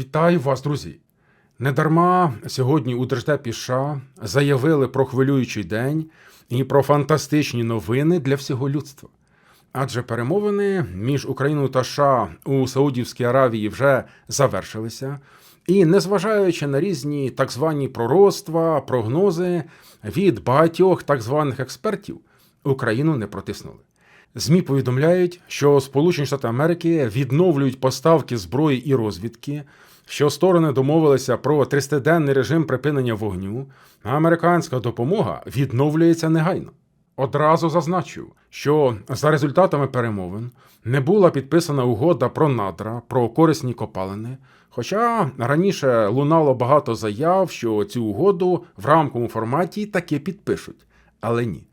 Вітаю вас, друзі! Недарма сьогодні у Держдепі США заявили про хвилюючий день і про фантастичні новини для всього людства. Адже перемовини між Україною та США у Саудівській Аравії вже завершилися, і незважаючи на різні так звані пророцтва, прогнози від багатьох так званих експертів, Україну не протиснули. ЗМІ повідомляють, що Сполучені Штати Америки відновлюють поставки зброї і розвідки, що сторони домовилися про 30-денний режим припинення вогню, а американська допомога відновлюється негайно. Одразу зазначу, що за результатами перемовин не була підписана угода про надра, про корисні копалини. Хоча раніше лунало багато заяв, що цю угоду в рамковому форматі таки підпишуть, але ні.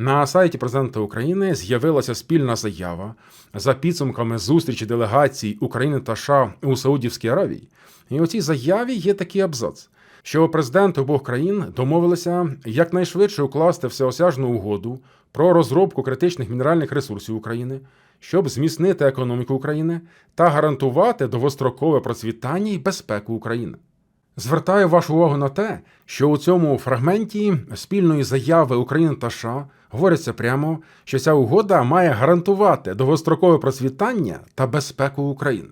На сайті президента України з'явилася спільна заява за підсумками зустрічі делегацій України та США у Саудівській Аравії. І у цій заяві є такий абзац, що президенти обох країн домовилися якнайшвидше укласти всеосяжну угоду про розробку критичних мінеральних ресурсів України, щоб зміцнити економіку України та гарантувати довгострокове процвітання і безпеку України. Звертаю вашу увагу на те, що у цьому фрагменті спільної заяви України та США говориться прямо, що ця угода має гарантувати довгострокове процвітання та безпеку України.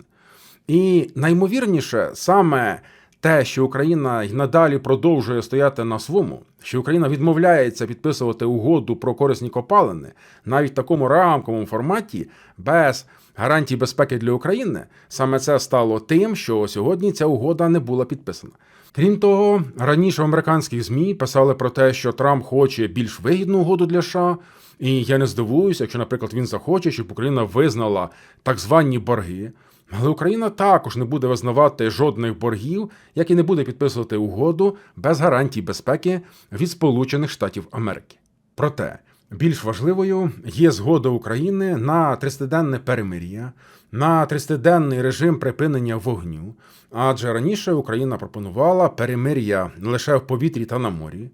І наймовірніше, саме те, що Україна й надалі продовжує стояти на своєму, що Україна відмовляється підписувати угоду про корисні копалини навіть в такому рамковому форматі без гарантій безпеки для України, саме це стало тим, що сьогодні ця угода не була підписана. Крім того, раніше в американських змі писали про те, що Трамп хоче більш вигідну угоду для США, і я не здивуюся, якщо, наприклад, він захоче, щоб Україна визнала так звані борги. Але Україна також не буде визнавати жодних боргів, як і не буде підписувати угоду без гарантій безпеки від Сполучених Штатів Америки. Проте більш важливою є згода України на 30-денне перемир'я, на 30-денний режим припинення вогню, адже раніше Україна пропонувала перемир'я лише в повітрі та на морі.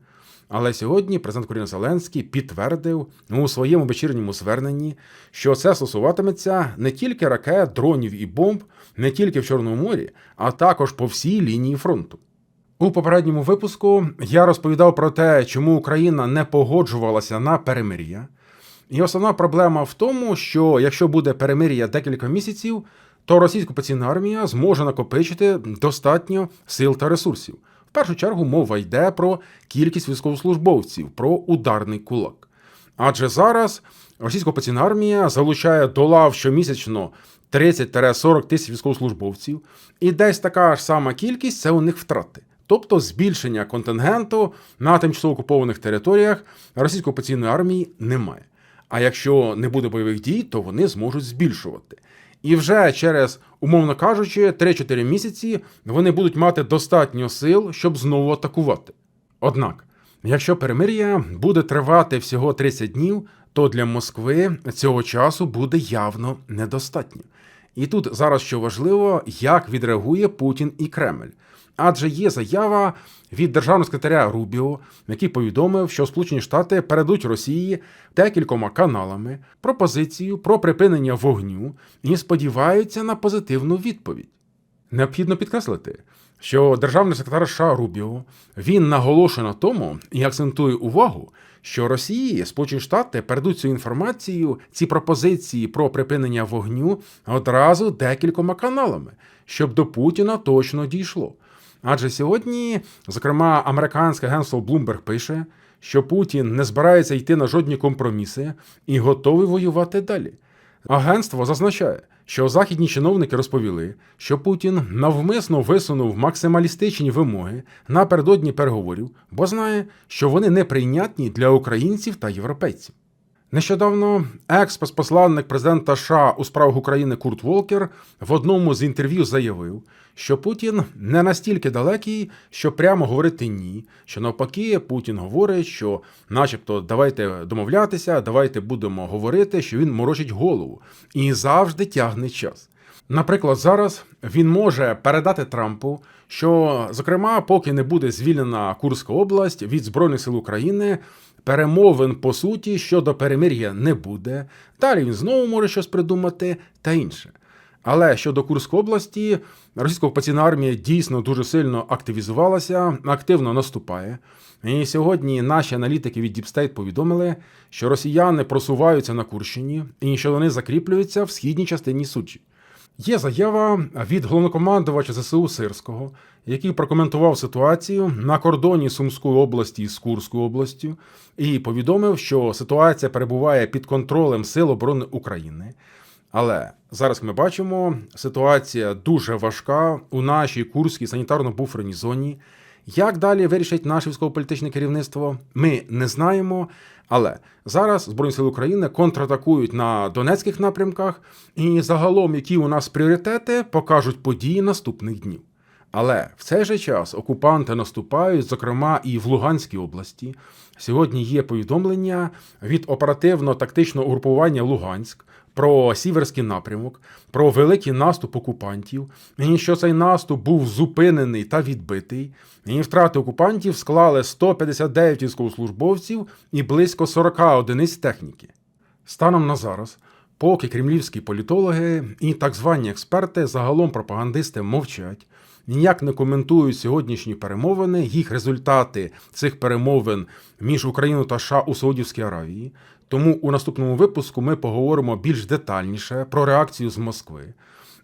Але сьогодні президент України Зеленський підтвердив у своєму вечірньому зверненні, що це стосуватиметься не тільки ракет, дронів і бомб, не тільки в Чорному морі, а також по всій лінії фронту. У попередньому випуску я розповідав про те, чому Україна не погоджувалася на перемир'я. І основна проблема в тому, що якщо буде перемир'я декілька місяців, то російська окупаційна армія зможе накопичити достатньо сил та ресурсів. В першу чергу мова йде про кількість військовослужбовців, про ударний кулак. Адже зараз російська окупаційна армія залучає до лав щомісячно 30-40 тисяч військовослужбовців, і десь така ж сама кількість це у них втрати. Тобто збільшення контингенту на тимчасово окупованих територіях російської окупаційної армії немає. А якщо не буде бойових дій, то вони зможуть збільшувати. І вже через, умовно кажучи, 3-4 місяці вони будуть мати достатньо сил, щоб знову атакувати. Однак, якщо перемир'я буде тривати всього 30 днів, то для Москви цього часу буде явно недостатньо. І тут зараз що важливо, як відреагує Путін і Кремль. Адже є заява від державного секретаря Рубіо, який повідомив, що Сполучені Штати передуть Росії декількома каналами пропозицію про припинення вогню і сподіваються на позитивну відповідь. Необхідно підкреслити, що державний секретар США Рубіо він наголошує на тому і акцентує увагу, що Росії Сполучені Штати передуть цю інформацію, ці пропозиції про припинення вогню одразу декількома каналами, щоб до Путіна точно дійшло. Адже сьогодні, зокрема, американське агентство Bloomberg пише, що Путін не збирається йти на жодні компроміси і готовий воювати далі. Агентство зазначає, що західні чиновники розповіли, що Путін навмисно висунув максималістичні вимоги напередодні переговорів, бо знає, що вони неприйнятні для українців та європейців. Нещодавно екс-посланник президента США у справах України Курт Волкер в одному з інтерв'ю заявив, що Путін не настільки далекий, що прямо говорити ні. Що навпаки, Путін говорить, що, начебто, давайте домовлятися, давайте будемо говорити, що він морочить голову і завжди тягне час. Наприклад, зараз він може передати Трампу, що, зокрема, поки не буде звільнена Курська область від Збройних сил України, перемовин по суті щодо перемир'я не буде. Далі він знову може щось придумати та інше. Але щодо Курської області, російська окупаційна армія дійсно дуже сильно активізувалася, активно наступає. І сьогодні наші аналітики від State повідомили, що росіяни просуваються на Курщині і що вони закріплюються в східній частині Суджі. Є заява від головнокомандувача ЗСУ Сирського, який прокоментував ситуацію на кордоні Сумської області з Курською областю, і повідомив, що ситуація перебуває під контролем Сил оборони України. Але зараз ми бачимо, ситуація дуже важка у нашій Курській санітарно-буферній зоні. Як далі вирішить наше військово-політичне керівництво, ми не знаємо. Але зараз Збройні сили України контратакують на Донецьких напрямках, і загалом, які у нас пріоритети, покажуть події наступних днів. Але в цей же час окупанти наступають, зокрема і в Луганській області. Сьогодні є повідомлення від оперативно-тактичного угрупування Луганськ про сіверський напрямок, про великий наступ окупантів, і що цей наступ був зупинений та відбитий. І втрати окупантів склали 159 військовослужбовців і близько 40 одиниць техніки. Станом на зараз, поки кремлівські політологи і так звані експерти, загалом пропагандисти мовчать, ніяк не коментують сьогоднішні перемовини, їх результати цих перемовин між Україною та США у Саудівській Аравії. Тому у наступному випуску ми поговоримо більш детальніше про реакцію з Москви.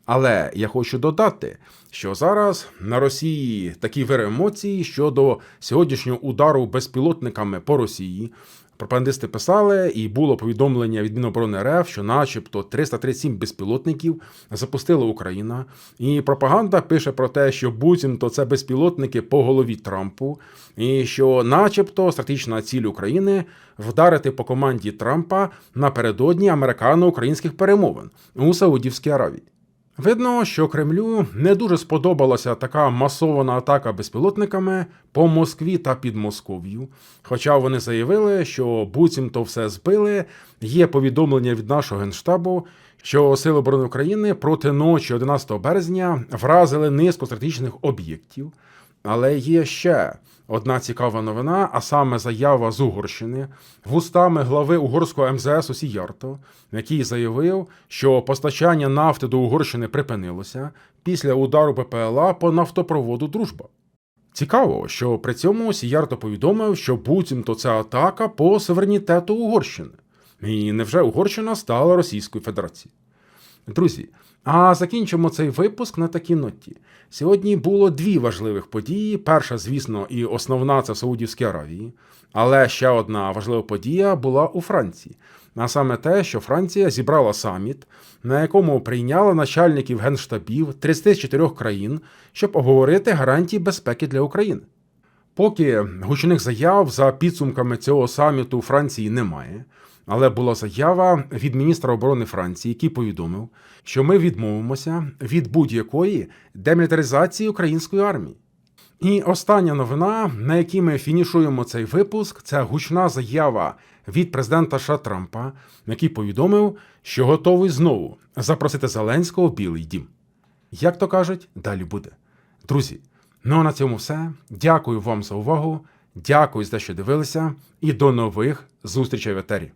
Але я хочу додати, що зараз на Росії такі вири емоцій щодо сьогоднішнього удару безпілотниками по Росії. Пропагандисти писали, і було повідомлення від Міноборони РФ, що, начебто, 337 безпілотників запустила Україна. І пропаганда пише про те, що буцімто це безпілотники по голові Трампу, і що, начебто, стратегічна ціль України вдарити по команді Трампа напередодні американо-українських перемовин у Саудівській Аравії. Видно, що Кремлю не дуже сподобалася така масована атака безпілотниками по Москві та під Москов'ю. Хоча вони заявили, що буцімто все збили. Є повідомлення від нашого генштабу, що Сили оборони України проти ночі 11 березня вразили низку стратегічних об'єктів. Але є ще одна цікава новина, а саме заява з Угорщини вустами глави угорського МЗС Осіярто, який заявив, що постачання нафти до Угорщини припинилося після удару ППЛА по нафтопроводу Дружба. Цікаво, що при цьому Сіярто повідомив, що буцімто це атака по суверенітету Угорщини. І невже Угорщина стала Російською Федерацією? Друзі, а закінчимо цей випуск на такій ноті. Сьогодні було дві важливих події. Перша, звісно, і основна це в Саудівській Аравії. Але ще одна важлива подія була у Франції. А саме те, що Франція зібрала саміт, на якому прийняла начальників генштабів 34 країн, щоб обговорити гарантії безпеки для України. Поки гучних заяв за підсумками цього саміту у Франції немає. Але була заява від міністра оборони Франції, який повідомив, що ми відмовимося від будь-якої демілітаризації української армії. І остання новина, на якій ми фінішуємо цей випуск, це гучна заява від президента США Трампа, який повідомив, що готовий знову запросити Зеленського в Білий Дім. Як то кажуть, далі буде. Друзі, ну а на цьому все. Дякую вам за увагу. Дякую за те, що дивилися, і до нових зустрічей в етері.